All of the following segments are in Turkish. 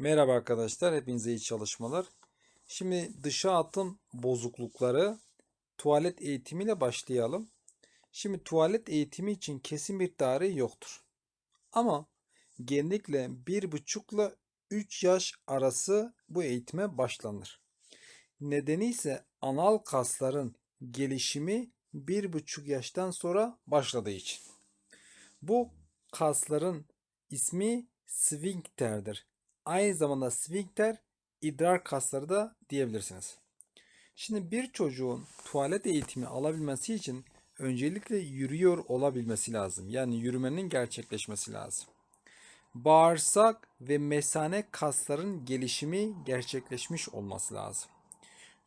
Merhaba arkadaşlar, hepinize iyi çalışmalar. Şimdi dışa atım bozuklukları tuvalet eğitimiyle başlayalım. Şimdi tuvalet eğitimi için kesin bir tarih yoktur. Ama genellikle 1,5 ile 3 yaş arası bu eğitime başlanır. Nedeni ise anal kasların gelişimi 1,5 yaştan sonra başladığı için. Bu kasların ismi sfinkterdir. Aynı zamanda sfinkter idrar kasları da diyebilirsiniz. Şimdi bir çocuğun tuvalet eğitimi alabilmesi için öncelikle yürüyor olabilmesi lazım. Yani yürümenin gerçekleşmesi lazım. Bağırsak ve mesane kasların gelişimi gerçekleşmiş olması lazım.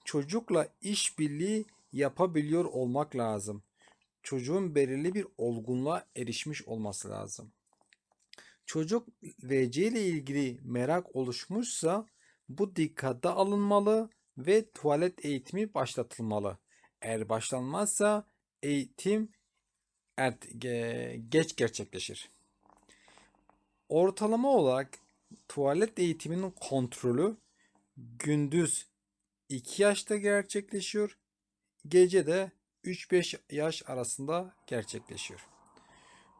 Çocukla işbirliği yapabiliyor olmak lazım. Çocuğun belirli bir olgunluğa erişmiş olması lazım. Çocuk VC ile ilgili merak oluşmuşsa bu dikkate alınmalı ve tuvalet eğitimi başlatılmalı. Eğer başlanmazsa eğitim ge- geç gerçekleşir. Ortalama olarak tuvalet eğitiminin kontrolü gündüz 2 yaşta gerçekleşiyor. Gece de 3-5 yaş arasında gerçekleşiyor.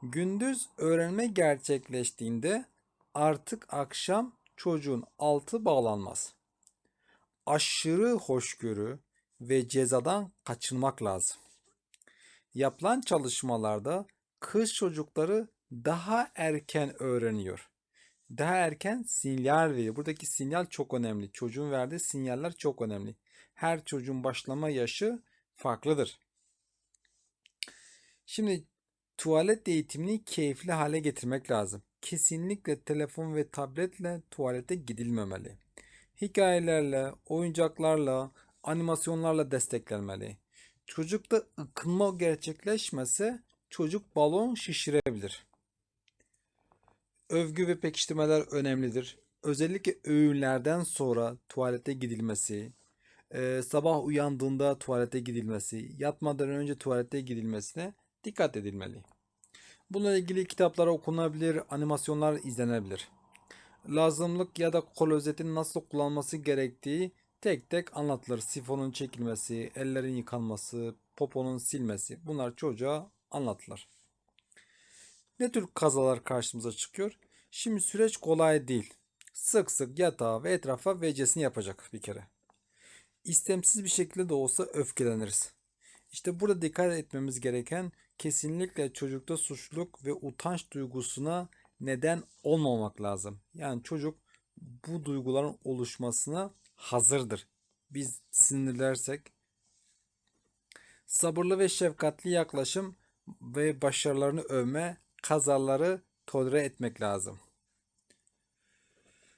Gündüz öğrenme gerçekleştiğinde artık akşam çocuğun altı bağlanmaz. Aşırı hoşgörü ve cezadan kaçınmak lazım. Yapılan çalışmalarda kız çocukları daha erken öğreniyor. Daha erken sinyal veriyor. Buradaki sinyal çok önemli. Çocuğun verdiği sinyaller çok önemli. Her çocuğun başlama yaşı farklıdır. Şimdi tuvalet eğitimini keyifli hale getirmek lazım. Kesinlikle telefon ve tabletle tuvalete gidilmemeli. Hikayelerle, oyuncaklarla, animasyonlarla desteklenmeli. Çocukta ıkınma gerçekleşmese çocuk balon şişirebilir. Övgü ve pekiştirmeler önemlidir. Özellikle öğünlerden sonra tuvalete gidilmesi, e, sabah uyandığında tuvalete gidilmesi, yatmadan önce tuvalete gidilmesine dikkat edilmeli. Bununla ilgili kitaplar okunabilir, animasyonlar izlenebilir. Lazımlık ya da klozetin nasıl kullanılması gerektiği tek tek anlatılır. Sifonun çekilmesi, ellerin yıkanması, poponun silmesi bunlar çocuğa anlatılır. Ne tür kazalar karşımıza çıkıyor? Şimdi süreç kolay değil. Sık sık yatağa ve etrafa vecesini yapacak bir kere. İstemsiz bir şekilde de olsa öfkeleniriz. İşte burada dikkat etmemiz gereken kesinlikle çocukta suçluluk ve utanç duygusuna neden olmamak lazım. Yani çocuk bu duyguların oluşmasına hazırdır. Biz sinirlersek sabırlı ve şefkatli yaklaşım ve başarılarını övme, kazaları tolere etmek lazım.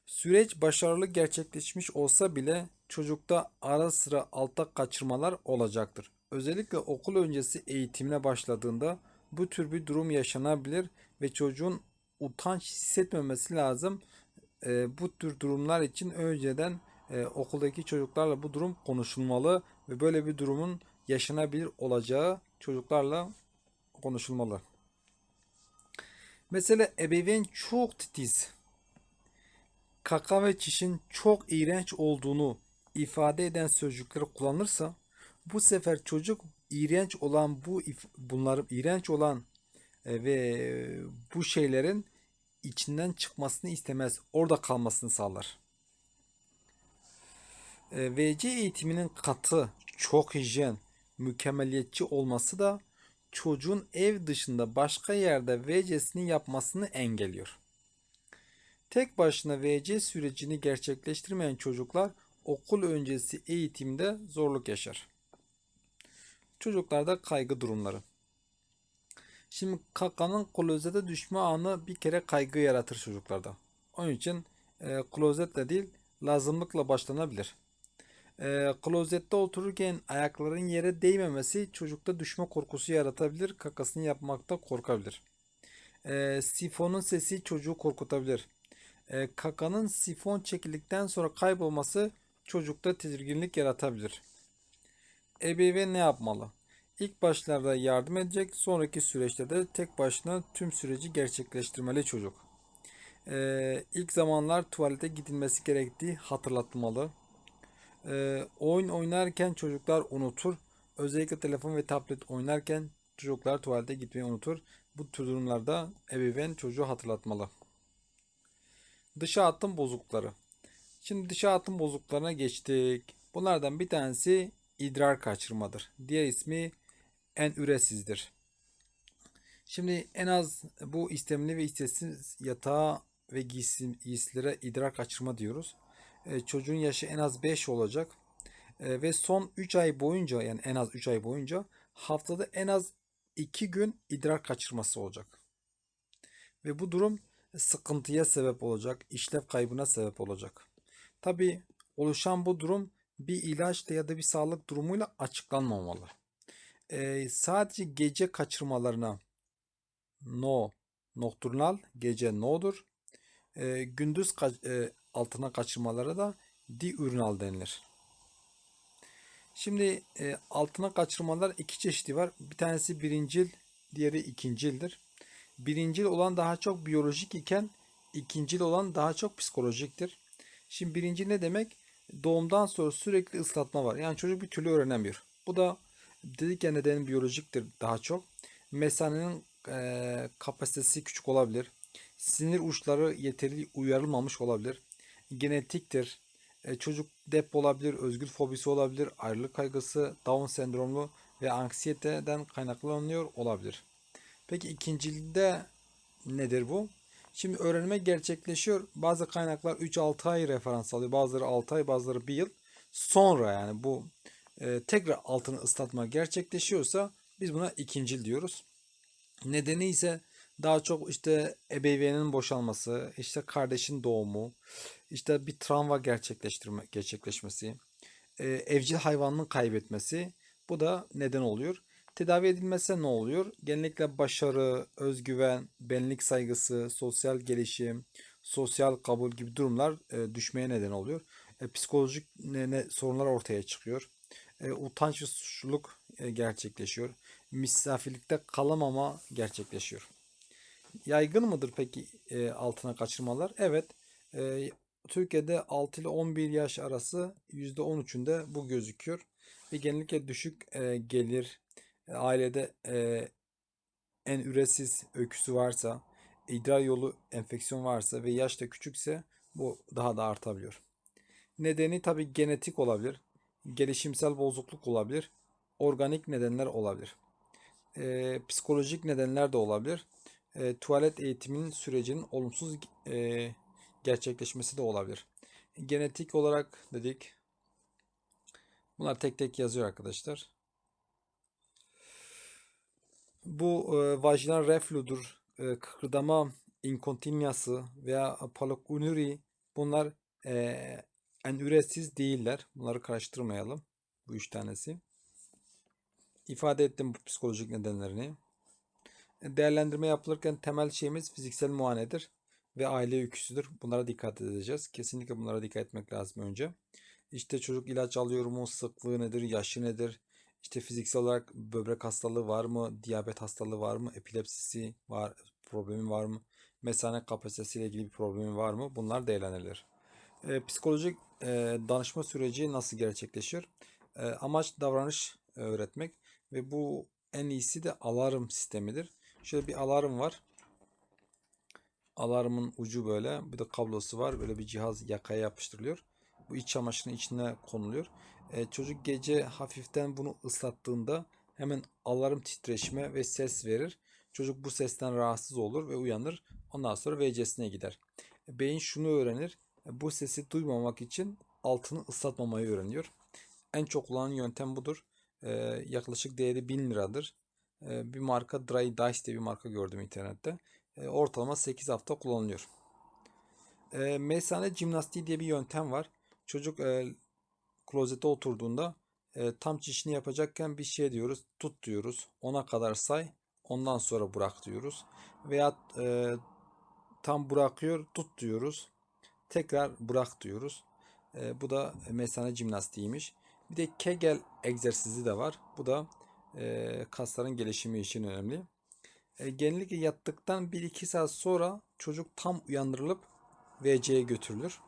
Süreç başarılı gerçekleşmiş olsa bile çocukta ara sıra alta kaçırmalar olacaktır. Özellikle okul öncesi eğitimine başladığında bu tür bir durum yaşanabilir ve çocuğun utanç hissetmemesi lazım. Ee, bu tür durumlar için önceden e, okuldaki çocuklarla bu durum konuşulmalı ve böyle bir durumun yaşanabilir olacağı çocuklarla konuşulmalı. Mesela ebeveyn çok titiz, kaka ve çişin çok iğrenç olduğunu ifade eden sözcükleri kullanırsa bu sefer çocuk iğrenç olan bu bunları iğrenç olan e, ve bu şeylerin içinden çıkmasını istemez. Orada kalmasını sağlar. E, VC eğitiminin katı, çok hijyen, mükemmeliyetçi olması da çocuğun ev dışında başka yerde VC'sini yapmasını engelliyor. Tek başına VC sürecini gerçekleştirmeyen çocuklar okul öncesi eğitimde zorluk yaşar. Çocuklarda kaygı durumları. Şimdi kakanın klozete düşme anı bir kere kaygı yaratır çocuklarda. Onun için e, klozetle değil lazımlıkla başlanabilir. E, klozette otururken ayakların yere değmemesi çocukta düşme korkusu yaratabilir. Kakasını yapmakta korkabilir. E, sifonun sesi çocuğu korkutabilir. E, kakanın sifon çekildikten sonra kaybolması çocukta tedirginlik yaratabilir. Ebeveyn ne yapmalı? İlk başlarda yardım edecek, sonraki süreçte de tek başına tüm süreci gerçekleştirmeli çocuk. Ee, ilk zamanlar tuvalete gidilmesi gerektiği hatırlatılmalı. Ee, oyun oynarken çocuklar unutur. Özellikle telefon ve tablet oynarken çocuklar tuvalete gitmeyi unutur. Bu tür durumlarda ebeveyn çocuğu hatırlatmalı. Dışa atım bozuklukları. Şimdi dışa atım bozukluklarına geçtik. Bunlardan bir tanesi idrar kaçırmadır. Diğer ismi enüresizdir. Şimdi en az bu istemli ve isteksiz yatağa ve giysi, giysilere idrar kaçırma diyoruz. E, çocuğun yaşı en az 5 olacak. E, ve son 3 ay boyunca yani en az 3 ay boyunca haftada en az 2 gün idrar kaçırması olacak. Ve bu durum sıkıntıya sebep olacak, işlev kaybına sebep olacak. Tabii oluşan bu durum bir ilaçla ya da bir sağlık durumuyla açıklanmamalı. E, sadece gece kaçırmalarına no nokturnal gece no'dur. E, gündüz ka- e, altına kaçırmalara da diurnal denilir. Şimdi e, altına kaçırmalar iki çeşidi var. Bir tanesi birincil, diğeri ikincildir. Birincil olan daha çok biyolojik iken ikincil olan daha çok psikolojiktir. Şimdi birinci ne demek? Doğumdan sonra sürekli ıslatma var. Yani çocuk bir türlü öğrenemiyor. Bu da dedik ya nedeni biyolojiktir daha çok. Mesanenin e, kapasitesi küçük olabilir. Sinir uçları yeterli uyarılmamış olabilir. Genetiktir. E, çocuk dep olabilir, özgür fobisi olabilir, ayrılık kaygısı, Down sendromlu ve anksiyeteden kaynaklanıyor olabilir. Peki ikincilde nedir bu? Şimdi öğrenme gerçekleşiyor. Bazı kaynaklar 3-6 ay referans alıyor. Bazıları 6 ay, bazıları 1 yıl. Sonra yani bu e, tekrar altını ıslatma gerçekleşiyorsa biz buna ikincil diyoruz. Nedeni ise daha çok işte ebeveynin boşalması, işte kardeşin doğumu, işte bir travma gerçekleştirme gerçekleşmesi, e, evcil hayvanının kaybetmesi bu da neden oluyor. Tedavi edilmezse ne oluyor? Genellikle başarı, özgüven, benlik saygısı, sosyal gelişim, sosyal kabul gibi durumlar e, düşmeye neden oluyor. E, psikolojik ne, ne, sorunlar ortaya çıkıyor. E, utanç ve suçluluk e, gerçekleşiyor. Misafirlikte kalamama gerçekleşiyor. Yaygın mıdır peki e, altına kaçırmalar? Evet. E, Türkiye'de 6 ile 11 yaş arası %13'ünde bu gözüküyor. Ve genellikle düşük e, gelir, ailede e, en üresiz öyküsü varsa, idrar yolu enfeksiyon varsa ve yaş da küçükse bu daha da artabiliyor. Nedeni tabii genetik olabilir, gelişimsel bozukluk olabilir, organik nedenler olabilir. E, psikolojik nedenler de olabilir. E, tuvalet eğitiminin sürecinin olumsuz e, gerçekleşmesi de olabilir. Genetik olarak dedik. Bunlar tek tek yazıyor arkadaşlar. Bu e, vajinal refludur, e, kıkırdama inkontinyası veya palokunuri bunlar e, enüresiz değiller. Bunları karıştırmayalım. Bu üç tanesi. İfade ettim bu psikolojik nedenlerini. Değerlendirme yapılırken temel şeyimiz fiziksel muayenedir ve aile öyküsüdür. Bunlara dikkat edeceğiz. Kesinlikle bunlara dikkat etmek lazım önce. İşte çocuk ilaç alıyor mu, sıklığı nedir, yaşı nedir, işte fiziksel olarak böbrek hastalığı var mı, diyabet hastalığı var mı, epilepsisi var, problemi var mı, mesane kapasitesiyle ilgili bir problemi var mı? Bunlar değerlendirilir. E, psikolojik e, danışma süreci nasıl gerçekleşir? E, amaç davranış e, öğretmek ve bu en iyisi de alarm sistemidir. Şöyle bir alarm var. Alarmın ucu böyle. Bir de kablosu var. Böyle bir cihaz yakaya yapıştırılıyor. Bu iç çamaşırın içine konuluyor. E, çocuk gece hafiften bunu ıslattığında hemen alarm titreşme ve ses verir. Çocuk bu sesten rahatsız olur ve uyanır. Ondan sonra WC'sine gider. E, beyin şunu öğrenir. E, bu sesi duymamak için altını ıslatmamayı öğreniyor. En çok kullanılan yöntem budur. E, yaklaşık değeri 1000 liradır. E, bir marka Dry Dice diye bir marka gördüm internette. E, ortalama 8 hafta kullanılıyor. E, mesane jimnastiği diye bir yöntem var. Çocuk e, klozete oturduğunda e, tam çişini yapacakken bir şey diyoruz. Tut diyoruz. Ona kadar say. Ondan sonra bırak diyoruz. Veya e, tam bırakıyor tut diyoruz. Tekrar bırak diyoruz. E, bu da mesane jimnastiğiymiş. Bir de Kegel egzersizi de var. Bu da e, kasların gelişimi için önemli. E, genellikle yattıktan 1-2 saat sonra çocuk tam uyandırılıp WC'ye götürülür.